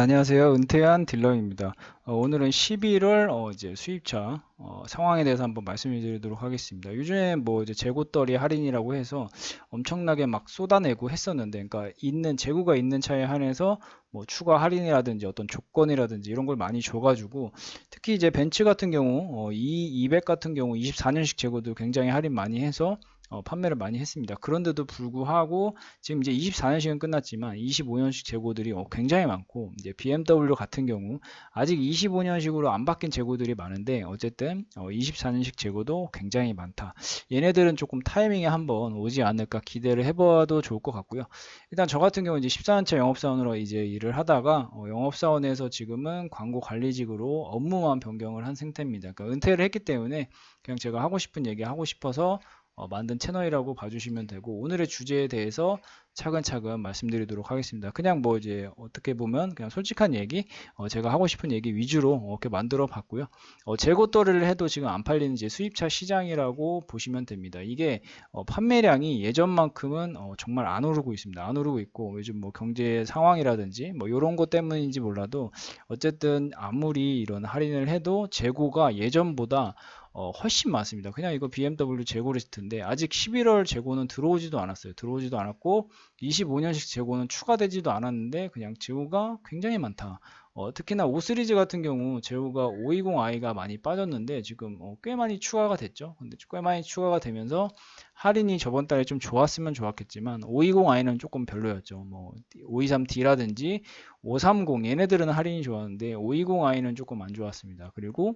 안녕하세요. 은퇴한 딜러입니다. 어, 오늘은 11월 어, 이제 수입차 어, 상황에 대해서 한번 말씀을 드리도록 하겠습니다. 요즘에 뭐 이제 재고떨이 할인이라고 해서 엄청나게 막 쏟아내고 했었는데, 그러니까 있는 재고가 있는 차에 한해서 뭐 추가 할인이라든지 어떤 조건이라든지 이런 걸 많이 줘가지고 특히 이제 벤츠 같은 경우 어, 이200 같은 경우 24년식 재고도 굉장히 할인 많이 해서 어, 판매를 많이 했습니다. 그런데도 불구하고 지금 이제 24년식은 끝났지만 25년식 재고들이 어, 굉장히 많고 이제 BMW 같은 경우 아직 25년식으로 안 바뀐 재고들이 많은데 어쨌든 어, 24년식 재고도 굉장히 많다. 얘네들은 조금 타이밍에 한번 오지 않을까 기대를 해봐도 좋을 것 같고요. 일단 저 같은 경우 이제 14년차 영업사원으로 이제 일을 하다가 어, 영업사원에서 지금은 광고 관리직으로 업무만 변경을 한 상태입니다. 그러니까 은퇴를 했기 때문에 그냥 제가 하고 싶은 얘기 하고 싶어서 어, 만든 채널이라고 봐주시면 되고 오늘의 주제에 대해서 차근차근 말씀드리도록 하겠습니다. 그냥 뭐 이제 어떻게 보면 그냥 솔직한 얘기, 어, 제가 하고 싶은 얘기 위주로 이렇게 만들어 봤고요. 어, 재고 떨이를 해도 지금 안 팔리는 이제 수입차 시장이라고 보시면 됩니다. 이게 어, 판매량이 예전만큼은 어, 정말 안 오르고 있습니다. 안 오르고 있고 요즘 뭐 경제 상황이라든지 뭐 이런 것 때문인지 몰라도 어쨌든 아무리 이런 할인을 해도 재고가 예전보다 어, 훨씬 많습니다. 그냥 이거 BMW 재고 리스트인데 아직 11월 재고는 들어오지도 않았어요. 들어오지도 않았고 25년식 재고는 추가되지도 않았는데 그냥 재고가 굉장히 많다. 어, 특히나 5 시리즈 같은 경우 재고가 520i가 많이 빠졌는데 지금 어, 꽤 많이 추가가 됐죠. 근데 꽤 많이 추가가 되면서 할인이 저번 달에 좀 좋았으면 좋았겠지만 520i는 조금 별로였죠. 뭐 523D라든지 530 얘네들은 할인이 좋았는데 520i는 조금 안 좋았습니다. 그리고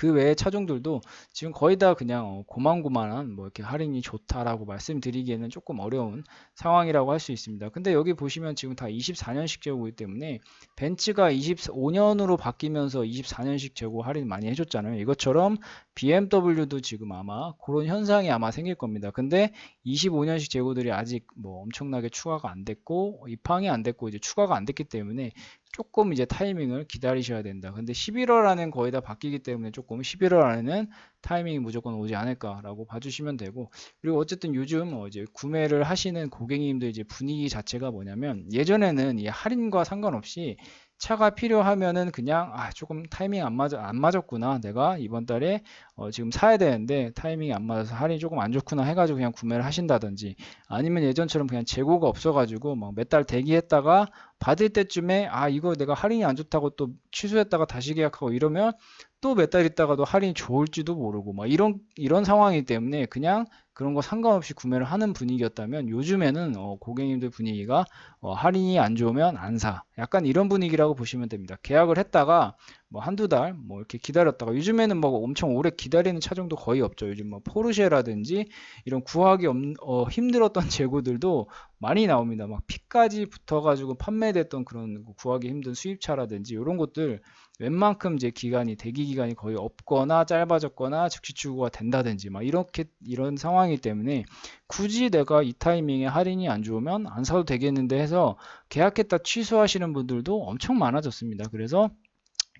그 외의 차종들도 지금 거의 다 그냥 어, 고만고만한 뭐 이렇게 할인이 좋다라고 말씀드리기에는 조금 어려운 상황이라고 할 수 있습니다. 근데 여기 보시면 지금 다 24년식 재고이기 때문에 벤츠가 25년으로 바뀌면서 24년식 재고 할인 많이 해줬잖아요. 이것처럼 BMW도 지금 아마 그런 현상이 아마 생길 겁니다. 근데 25년식 재고들이 아직 뭐 엄청나게 추가가 안 됐고 입항이 안 됐고 이제 추가가 안 됐기 때문에 조금 이제 타이밍을 기다리셔야 된다. 근데 11월 안엔 거의 다 바뀌기 때문에 조금 11월 안에는 타이밍이 무조건 오지 않을까라고 봐주시면 되고 그리고 어쨌든 요즘 어 이제 구매를 하시는 고객님들 이제 분위기 자체가 뭐냐면 예전에는 이 할인과 상관없이 차가 필요하면은 그냥 아 조금 타이밍 안 맞아 안 맞았구나. 내가 이번 달에 어 지금 사야 되는데 타이밍이 안 맞아서 할인이 조금 안 좋구나 해가지고 그냥 구매를 하신다든지 아니면 예전처럼 그냥 재고가 없어가지고 막 몇 달 대기했다가 받을 때쯤에 아 이거 내가 할인이 안 좋다고 또 취소했다가 다시 계약하고 이러면 또 몇 달 있다가도 할인이 좋을지도 모르고 막 이런 이런 상황이기 때문에 그냥 그런 거 상관없이 구매를 하는 분위기였다면 요즘에는 어, 고객님들 분위기가 어, 할인이 안 좋으면 안 사. 약간 이런 분위기라고 보시면 됩니다. 계약을 했다가 뭐 한두 달 뭐 이렇게 기다렸다가 요즘에는 뭐 엄청 오래 기다리는 차종도 거의 없죠. 요즘 뭐 포르쉐라든지 이런 구하기 없, 어, 힘들었던 재고들도 많이 나옵니다. 막 피까지 붙어가지고 판매됐던 그런 구하기 힘든 수입차라든지 이런 것들 웬만큼 이제 기간이 대기 기간이 거의 없거나 짧아졌거나 즉시 출고가 된다든지 막 이렇게 이런 상황이기 때문에 굳이 내가 이 타이밍에 할인이 안 좋으면 안 사도 되겠는데 해서 계약했다 취소하시는 분들도 엄청 많아졌습니다. 그래서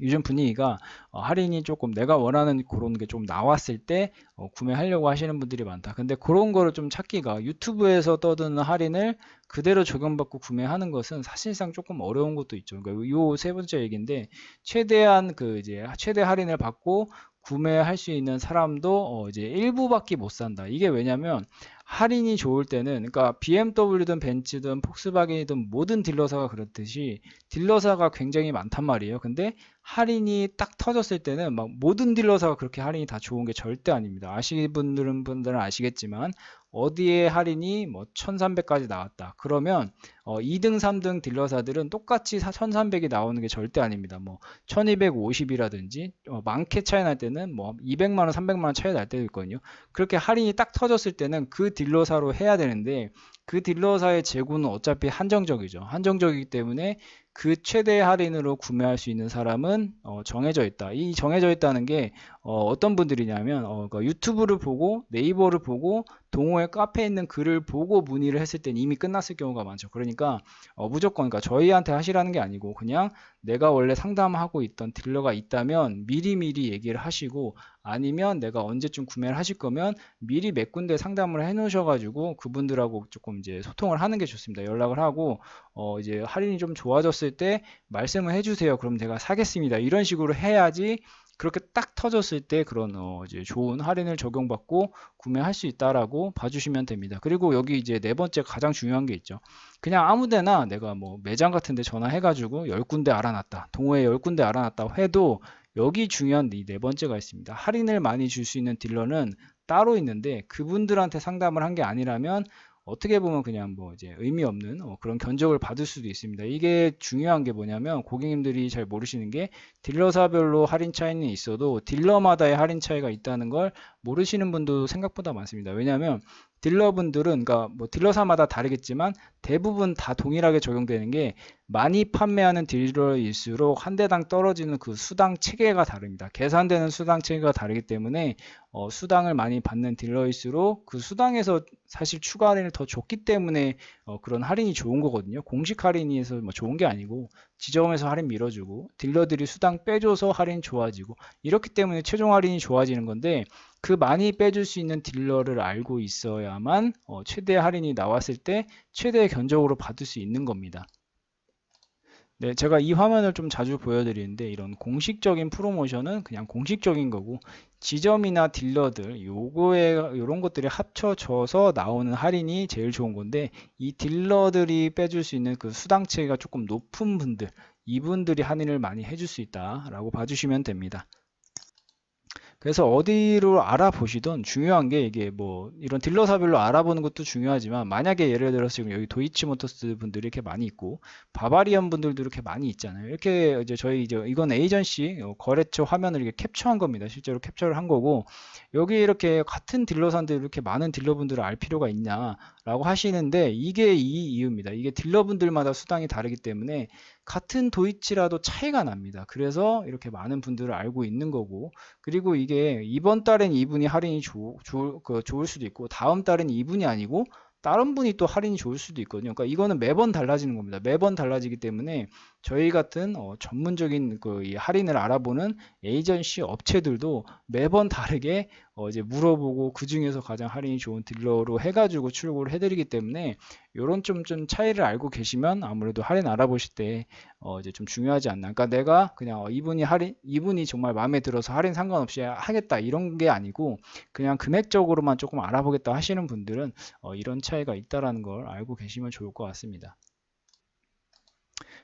요즘 분위기가 어, 할인이 조금 내가 원하는 그런 게 좀 나왔을 때 어, 구매하려고 하시는 분들이 많다. 근데 그런 거를 좀 찾기가 유튜브에서 떠드는 할인을 그대로 적용받고 구매하는 것은 사실상 조금 어려운 것도 있죠. 그러니까 요 세 번째 얘기인데 최대한 그 이제 최대 할인을 받고 구매할 수 있는 사람도 어 이제 일부밖에 못 산다. 이게 왜냐면 할인이 좋을 때는 그러니까 BMW든 벤츠든 폭스바겐이든 모든 딜러사가 그렇듯이 딜러사가 굉장히 많단 말이에요. 근데 할인이 딱 터졌을 때는 막 모든 딜러사가 그렇게 할인이 다 좋은 게 절대 아닙니다. 아시는 분들은 아시겠지만 어디에 할인이 뭐 1300까지 나왔다. 그러면 어 2등, 3등 딜러사들은 똑같이 1300이 나오는 게 절대 아닙니다. 뭐 1250이라든지 어 많게 차이 날 때는 뭐 200만 원, 300만 원 차이 날 때도 있거든요. 그렇게 할인이 딱 터졌을 때는 그 딜러사로 해야 되는데 그 딜러사의 재고는 어차피 한정적이죠. 한정적이기 때문에 그 최대 할인으로 구매할 수 있는 사람은 어, 정해져 있다. 이 정해져 있다는 게 어, 떤 분들이냐면 어, 그러니까 유튜브를 보고 네이버를 보고 동호회 카페에 있는 글을 보고 문의를 했을 땐 이미 끝났을 경우가 많죠. 그러니까 어, 무조건 그러니까 저희한테 하시라는 게 아니고 그냥 내가 원래 상담하고 있던 딜러가 있다면 미리미리 얘기를 하시고 아니면 내가 언제쯤 구매를 하실 거면 미리 몇 군데 상담을 해 놓으셔가지고 그분들하고 조금 이제 소통을 하는 게 좋습니다. 연락을 하고 어 이제 할인이 좀 좋아졌을 때 말씀을 해주세요. 그럼 제가 사겠습니다. 이런 식으로 해야지 그렇게 딱 터졌을 때 그런 어 이제 좋은 할인을 적용받고 구매할 수 있다라고 봐주시면 됩니다. 그리고 여기 이제 네 번째 가장 중요한 게 있죠. 그냥 아무데나 내가 뭐 매장 같은데 전화해가지고 열 군데 알아놨다. 동호회 열 군데 알아놨다 해도 여기 중요한 이 네 번째가 있습니다. 할인을 많이 줄 수 있는 딜러는 따로 있는데 그분들한테 상담을 한 게 아니라면 어떻게 보면 그냥 뭐 이제 의미 없는 어 그런 견적을 받을 수도 있습니다. 이게 중요한 게 뭐냐면 고객님들이 잘 모르시는 게 딜러사별로 할인 차이는 있어도 딜러마다의 할인 차이가 있다는 걸 모르시는 분도 생각보다 많습니다. 왜냐하면 딜러분들은 그러니까 뭐 딜러사마다 다르겠지만 대부분 다 동일하게 적용되는 게 많이 판매하는 딜러일수록 한 대당 떨어지는 그 수당 체계가 다릅니다. 계산되는 수당 체계가 다르기 때문에 어, 수당을 많이 받는 딜러일수록 그 수당에서 사실 추가 할인을 더 줬기 때문에 어, 그런 할인이 좋은 거거든요. 공식 할인이해서 뭐 좋은 게 아니고 지점에서 할인 밀어주고 딜러들이 수당 빼줘서 할인 좋아지고 이렇기 때문에 최종 할인이 좋아지는 건데 그 많이 빼줄 수 있는 딜러를 알고 있어야만 어, 최대 할인이 나왔을 때 최대 견적으로 받을 수 있는 겁니다. 네, 제가 이 화면을 좀 자주 보여드리는데 이런 공식적인 프로모션은 그냥 공식적인 거고 지점이나 딜러들 요거에 요런 것들이 합쳐져서 나오는 할인이 제일 좋은 건데 이 딜러들이 빼줄 수 있는 그 수당체가 조금 높은 분들 이분들이 할인을 많이 해줄 수 있다라고 봐주시면 됩니다. 그래서 어디로 알아보시던 중요한 게 이게 뭐 이런 딜러사별로 알아보는 것도 중요하지만 만약에 예를 들어서 지금 여기 도이치모터스 분들이 이렇게 많이 있고 바바리안 분들도 이렇게 많이 있잖아요. 이렇게 이제 저희 이제 이건 에이전시 어, 거래처 화면을 이렇게 캡처한 겁니다. 실제로 캡처를 한 거고 여기 이렇게 같은 딜러사인데 이렇게 많은 딜러분들을 알 필요가 있냐라고 하시는데 이게 이 이유입니다. 이게 딜러분들마다 수당이 다르기 때문에 같은 도이치라도 차이가 납니다. 그래서 이렇게 많은 분들을 알고 있는 거고 그리고 이게 이번 달엔 이분이 할인이 좋, 좋, 그 좋을 수도 있고 다음 달엔 이분이 아니고 다른 분이 또 할인이 좋을 수도 있거든요. 그러니까 이거는 매번 달라지는 겁니다. 매번 달라지기 때문에 저희 같은 어, 전문적인 그 할인을 알아보는 에이전시 업체들도 매번 다르게 어, 이제 물어보고 그 중에서 가장 할인이 좋은 딜러로 해가지고 출고를 해드리기 때문에 이런 좀, 좀 차이를 알고 계시면 아무래도 할인 알아보실 때 어, 이제 좀 중요하지 않나. 그러니까 내가 그냥 어, 이분이 할인, 이분이 정말 마음에 들어서 할인 상관없이 하겠다 이런 게 아니고 그냥 금액적으로만 조금 알아보겠다 하시는 분들은 어, 이런 차이가 있다라는 걸 알고 계시면 좋을 것 같습니다.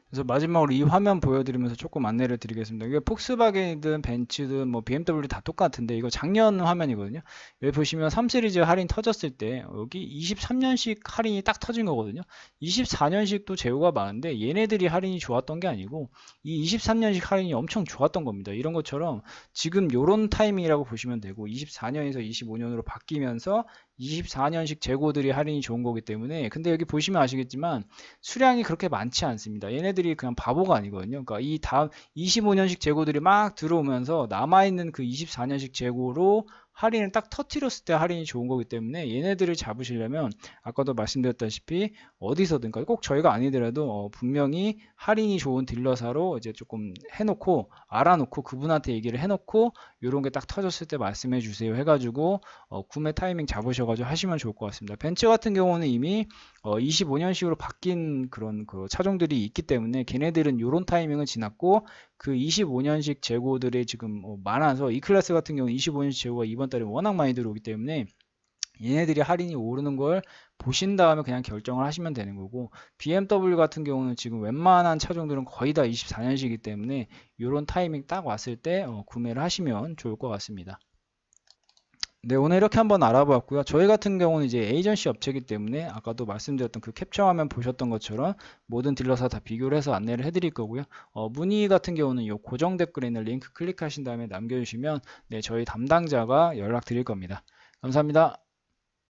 그래서 마지막으로 이 화면 보여드리면서 조금 안내를 드리겠습니다. 이게 폭스바겐이든 벤츠든 뭐 BMW 다 똑같은데 이거 작년 화면이거든요. 여기 보시면 3 시리즈 할인 터졌을 때 여기 23년식 할인이 딱 터진 거거든요. 24년식도 제휴가 많은데 얘네들이 할인이 좋았던 게 아니고 이 23년식 할인이 엄청 좋았던 겁니다. 이런 것처럼 지금 요런 타이밍이라고 보시면 되고 24년에서 25년으로 바뀌면서 24년식 재고들이 할인이 좋은 거기 때문에 근데 여기 보시면 아시겠지만 수량이 그렇게 많지 않습니다. 얘네들이 그냥 바보가 아니거든요. 그러니까 이 다음 25년식 재고들이 막 들어오면서 남아 있는 그 24년식 재고로 할인을 딱 터트렸을 때 할인이 좋은 거기 때문에 얘네들을 잡으시려면 아까도 말씀드렸다시피 어디서든 그러니까 꼭 저희가 아니더라도 어 분명히 할인이 좋은 딜러사로 이제 조금 해놓고 알아놓고 그분한테 얘기를 해놓고 이런 게 딱 터졌을 때 말씀해 주세요 해가지고 어 구매 타이밍 잡으셔가지고 하시면 좋을 것 같습니다. 벤츠 같은 경우는 이미 어 25년식으로 바뀐 그런 그 차종들이 있기 때문에 걔네들은 이런 타이밍은 지났고 그 25년식 재고들이 지금 어, 많아서 이 클래스 같은 경우는 25년식 재고가 이번 달에 워낙 많이 들어오기 때문에 얘네들이 할인이 오르는 걸 보신 다음에 그냥 결정을 하시면 되는 거고 BMW 같은 경우는 지금 웬만한 차종들은 거의 다 24년식이기 때문에 이런 타이밍 딱 왔을 때 어, 구매를 하시면 좋을 것 같습니다. 네, 오늘 이렇게 한번 알아보았고요. 저희 같은 경우는 이제 에이전시 업체이기 때문에 아까도 말씀드렸던 그 캡처 화면 보셨던 것처럼 모든 딜러사 다 비교를 해서 안내를 해드릴 거고요. 어, 문의 같은 경우는 이 고정 댓글에 있는 링크 클릭하신 다음에 남겨주시면 네, 저희 담당자가 연락 드릴 겁니다. 감사합니다.